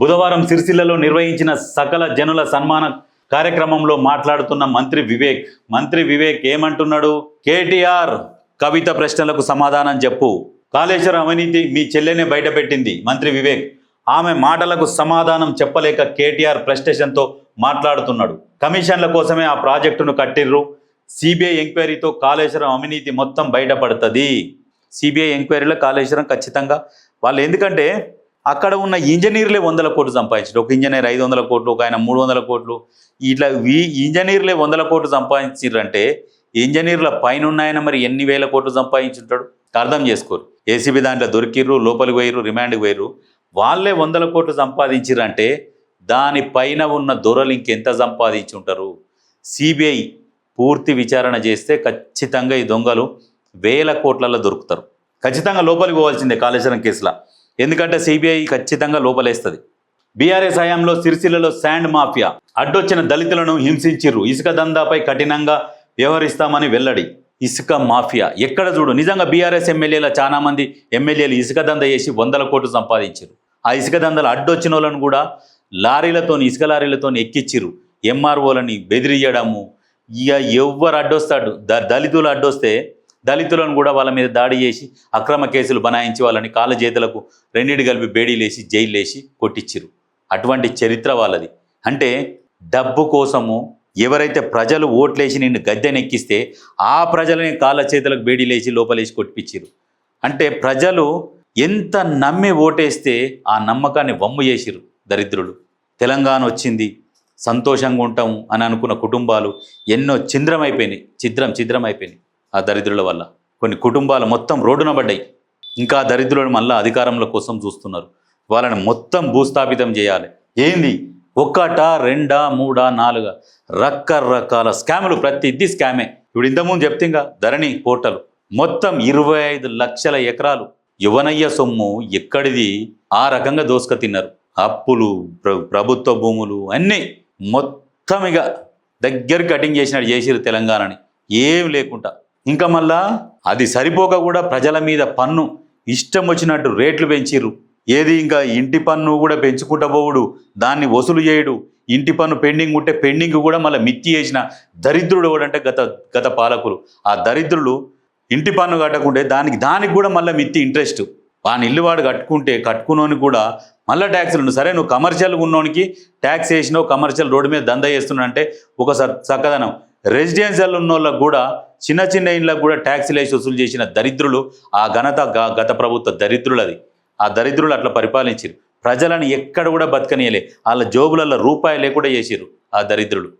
బుధవారం సిరిసిల్లలో నిర్వహించిన సకల జనుల సన్మాన కార్యక్రమంలో మాట్లాడుతున్న మంత్రి వివేక్. మంత్రి వివేక్ ఏమంటున్నాడు? కేటీఆర్ కవిత ప్రశ్నలకు సమాధానం చెప్పు. కాళేశ్వరం అవినీతి మీ చెల్లెనే బయటపెట్టింది మంత్రి వివేక్. ఆమె మాటలకు సమాధానం చెప్పలేక కేటీఆర్ ఫ్రస్ట్రేషన్తో మాట్లాడుతున్నాడు. కమిషన్ల కోసమే ఆ ప్రాజెక్టును కట్టిర్రు. సిబిఐ ఎంక్వైరీతో కాళేశ్వరం అవినీతి మొత్తం బయటపడుతుంది. సిబిఐ ఎంక్వైరీలో కాళేశ్వరం ఖచ్చితంగా వాళ్ళు ఎందుకంటే అక్కడ ఉన్న ఇంజనీర్లే వందల కోట్లు సంపాదించారు. ఒక ఇంజనీర్ ఐదు వందల కోట్లు ఒక ఆయన మూడు వందల కోట్లు. ఇట్లా వీ ఇంజనీర్లే వందల కోట్లు సంపాదించారంటే ఇంజనీర్ల పైన ఉన్నాయన మరి ఎన్ని వేల కోట్లు సంపాదించుంటాడు? అర్థం చేసుకోరు. ఏసీబీ దాంట్లో దొరికిర్రు లోపలికి పోయిర్రు రిమాండ్కి పోయిర్రు. వాళ్ళే వందల కోట్లు సంపాదించిరంటే దానిపైన ఉన్న దొరలు ఇంకెంత సంపాదించి ఉంటారు సిబిఐ పూర్తి విచారణ చేస్తే ఖచ్చితంగా ఈ దొంగలు వేల కోట్లలో దొరుకుతారు. ఖచ్చితంగా లోపలికి పోవాల్సిందే కాళేశ్వరం కేసులో. ఎందుకంటే సిబిఐ ఖచ్చితంగా లోపలేస్తుంది. బీఆర్ఎస్ హయాంలో సిరిసిల్లలో శాండ్ మాఫియా. అడ్డొచ్చిన దళితులను హింసించిర్రు. ఇసుక దందాపై కఠినంగా వ్యవహరిస్తామని వెల్లడి. ఇసుక మాఫియా. ఎక్కడ చూడు నిజంగా బీఆర్ఎస్ ఎమ్మెల్యేల చాలా మంది ఎమ్మెల్యేలు ఇసుక దంద చేసి వందల కోట్లు సంపాదించారు ఆ ఇసుక దందలు అడ్డొచ్చిన వాళ్ళను కూడా లారీలతోని ఇసుక లారీలతోని ఎక్కిచ్చిర్రు. ఎంఆర్ఓలని బెదిరియడము. ఇక ఎవ్వరు అడ్డొస్తాడు. ద దళితులు అడ్డొస్తే దళితులను కూడా వాళ్ళ మీద దాడి చేసి అక్రమ కేసులు బనాయించి వాళ్ళని కాళ్ళ చేతులకు రెండింటి కలిపి బేడీలేసి జైలేసి కొట్టించిరు అటువంటి చరిత్ర వాళ్ళది. అంటే డబ్బు కోసము ఎవరైతే ప్రజలు ఓట్లేసి నిన్ను గద్దెనెక్కిస్తే ఆ ప్రజలని కాళ్ళ చేతులకు బేడీలేసి లోపలేసి కొట్టిపించిరు అంటే ప్రజలు ఎంత నమ్మి ఓటేస్తే ఆ నమ్మకాన్ని వమ్ము చేసిరు దరిద్రులు. తెలంగాణ వచ్చింది సంతోషంగా ఉంటాం అని అనుకున్న కుటుంబాలు ఎన్నో ఛిద్రమైపోయినాయి. ఛిద్రం ఛిద్రమైపోయినాయి. ఆ దరిద్రుల వల్ల. కొన్ని కుటుంబాలు మొత్తం రోడ్డున పడ్డాయి. ఇంకా ఆ దరిద్రులను మళ్ళా అధికారంలో కోసం చూస్తున్నారు. వాళ్ళని మొత్తం భూస్థాపితం చేయాలి. ఏంది? ఒక్కటా రెండా మూడా నాలుగా? రకరకాల స్కాములు. ప్రతిదీ స్కామే. ఇప్పుడు ఇంతకుముందు చెప్తే ఇంకా ధరణి పోర్టల్ మొత్తం ఇరవై ఐదు లక్షల ఎకరాలు. యువనయ్య సొమ్ము ఎక్కడిది? ఆ రకంగా దోసుక తిన్నారు. అప్పులు ప్ర- ప్రభుత్వ భూములు అన్నీ మొత్తం ఇక దగ్గర కటింగ్ చేసినట్టు చేసిరు తెలంగాణని. ఏం లేకుండా. ఇంకా మళ్ళా అది సరిపోక కూడా ప్రజల మీద పన్ను ఇష్టం వచ్చినట్టు రేట్లు పెంచిర్రు. ఏది ఇంకా ఇంటి పన్ను కూడా పెంచుకుంటా పోవుడు దాన్ని వసూలు చేయడు. ఇంటి పన్ను పెండింగ్ ఉంటే పెండింగ్ కూడా మళ్ళీ మిత్తి చేసిన దరిద్రుడు ఎవడంటే గత గత పాలకులు. ఆ దరిద్రులు ఇంటి పన్ను కట్టకుంటే దానికి దానికి కూడా మళ్ళీ మిత్తి ఇంట్రెస్ట్. వాని ఇల్లు వాడు కట్టుకుంటే కట్టుకునోని కూడా మళ్ళీ ట్యాక్సులు సరే నువ్వు కమర్షియల్ ఉన్నోనికి ట్యాక్స్ వేసినావు కమర్షియల్ రోడ్డు మీద దందా చేస్తున్నా అంటే ఒక స- చక్కదనం రెసిడెన్షియల్ ఉన్న వాళ్ళకు కూడా చిన్న చిన్న ఇండ్లకు కూడా ట్యాక్సీలు వేసి వసూలు చేసిన దరిద్రులు ఆ ఘనత గ- గత ప్రభుత్వ దరిద్రులు అది ఆ దరిద్రులు అట్లా పరిపాలించారు ప్రజలను ఎక్కడ కూడా బతకనీయలే వాళ్ళ జోబులలో రూపాయి లేకుండా చేసిరు ఆ దరిద్రులు.